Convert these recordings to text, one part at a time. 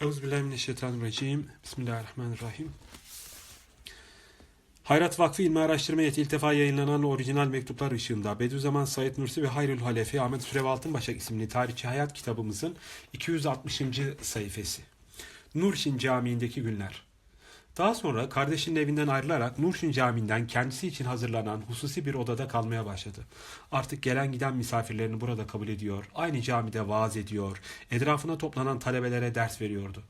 Euzubillahimineşşeytanirracim. Bismillahirrahmanirrahim. Hayrat Vakfı İlmi Araştırma Heyeti ilk defa yayınlanan orijinal mektuplar ışığında Bediüzzaman Said Nursi ve Hayrül Halefi Ahmet Sürev Altınbaşak isimli tarihçi hayat kitabımızın 260. sayfası. Nurşin Camii'ndeki günler. Daha sonra kardeşinin evinden ayrılarak Nurşin Camii'nden kendisi için hazırlanan hususi bir odada kalmaya başladı. Artık gelen giden misafirlerini burada kabul ediyor, aynı camide vaaz ediyor, etrafına toplanan talebelere ders veriyordu.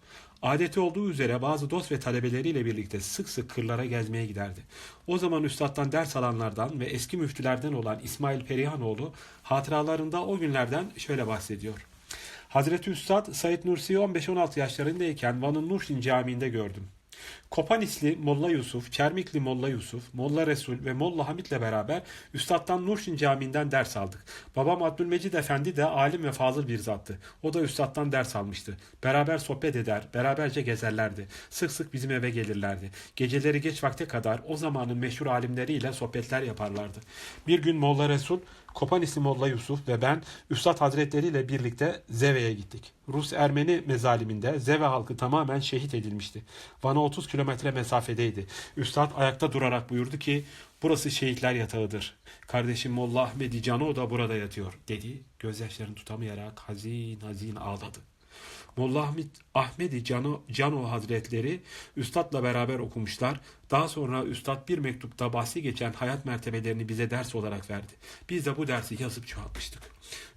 Adeti olduğu üzere bazı dost ve talebeleriyle birlikte sık sık kırlara gezmeye giderdi. O zaman üstadtan ders alanlardan ve eski müftülerden olan İsmail Perihanoğlu hatıralarında o günlerden şöyle bahsediyor. Hazreti Üstad Said Nursi'yi 15-16 yaşlarındayken Van'ın Nurşin Camii'nde gördüm. Kopanisli Molla Yusuf, Çermikli Molla Yusuf, Molla Resul ve Molla Hamit'le beraber Üstad'dan Nurşin Camii'nden ders aldık. Babam Abdülmecid Efendi de alim ve fazıl bir zattı. O da Üstad'dan ders almıştı. Beraber sohbet eder, beraberce gezerlerdi. Sık sık bizim eve gelirlerdi. Geceleri geç vakte kadar o zamanın meşhur alimleriyle sohbetler yaparlardı. Bir gün Molla Resul, Kopanisli Molla Yusuf ve ben Üstad Hazretleri ile birlikte Zeve'ye gittik. Rus Ermeni mezaliminde Zeve halkı tamamen şehit edilmişti. Van'a 30 kilometre mesafedeydi. Üstad ayakta durarak buyurdu ki burası şehitler yatağıdır. Kardeşim Molla Ahmedi Cano da burada yatıyor dedi. Gözyaşlarını tutamayarak hazin hazin ağladı. Molla Ahmet, Ahmedi Cano, Cano Hazretleri Üstad'la beraber okumuşlar. Daha sonra Üstad bir mektupta bahsi geçen hayat mertebelerini bize ders olarak verdi. Biz de bu dersi yazıp çoğaltmıştık.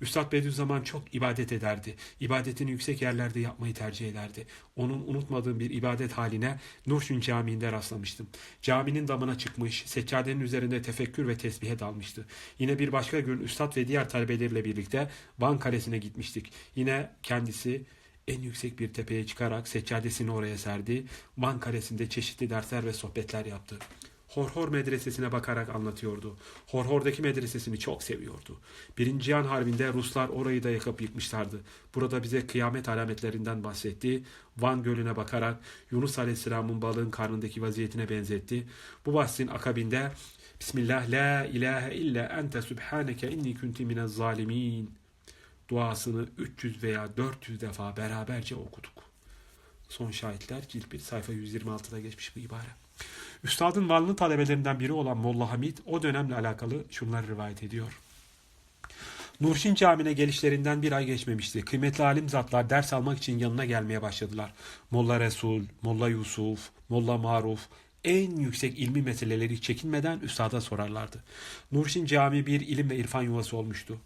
Üstad Bediüzzaman çok ibadet ederdi. İbadetini yüksek yerlerde yapmayı tercih ederdi. Onun unutmadığım bir ibadet haline Nurşin Camii'nde rastlamıştım. Caminin damına çıkmış, seccadenin üzerinde tefekkür ve tesbihe dalmıştı. Yine bir başka gün Üstad ve diğer talebeleriyle birlikte Van Kalesi'ne gitmiştik. Yine kendisi en yüksek bir tepeye çıkarak seccadesini oraya serdi. Van Kalesi'nde çeşitli dersler ve sohbetler yaptı. Horhor medresesine bakarak anlatıyordu. Horhor'daki medresesini çok seviyordu. Birinci Cihan Harbi'nde Ruslar orayı da yakıp yıkmışlardı. Burada bize kıyamet alametlerinden bahsetti. Van Gölü'ne bakarak Yunus Aleyhisselam'ın balığın karnındaki vaziyetine benzetti. Bu bahsin akabinde Bismillah la ilahe illa ente subhaneke inni kunti minez zalimin duasını 300 veya 400 defa beraberce okuduk. Son şahitler cilt 1 sayfa 126'da geçmiş bu ibare. Üstadın Vanlı talebelerinden biri olan Molla Hamid o dönemle alakalı şunları rivayet ediyor. Nurşin Camii'ne gelişlerinden bir ay geçmemişti. Kıymetli alim zatlar ders almak için yanına gelmeye başladılar. Molla Resul, Molla Yusuf, Molla Maruf, en yüksek ilmi meseleleri çekinmeden üstada sorarlardı. Nurşin Camii bir ilim ve irfan yuvası olmuştu.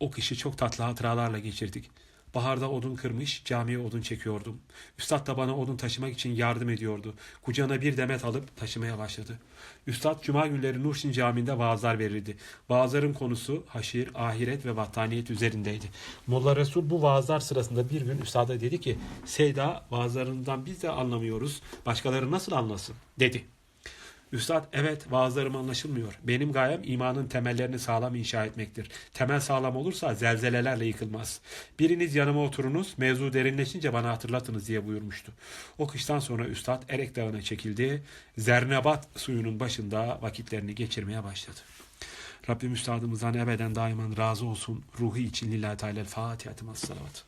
O kışı çok tatlı hatıralarla geçirdik. Baharda odun kırmış, camiye odun çekiyordum. Üstad da bana odun taşımak için yardım ediyordu. Kucağına bir demet alıp taşımaya başladı. Üstad cuma günleri Nurşin Camii'nde vaazlar verirdi. Vaazların konusu haşir, ahiret ve vattaniyet üzerindeydi. Molla Resul bu vaazlar sırasında bir gün üstada dedi ki Seyda vaazlarından biz de anlamıyoruz. Başkaları nasıl anlasın? dedi. Üstad evet vaazlarım anlaşılmıyor. Benim gayem imanın temellerini sağlam inşa etmektir. Temel sağlam olursa zelzelelerle yıkılmaz. Biriniz yanıma oturunuz, mevzu derinleşince bana hatırlatınız diye buyurmuştu. O kıştan sonra Üstad Erek Dağı'na çekildi. Zernebat suyunun başında vakitlerini geçirmeye başladı. Rabbim Üstadımızdan ebeden daiman razı olsun. Ruhu için lillahi teala Fatiha salavat.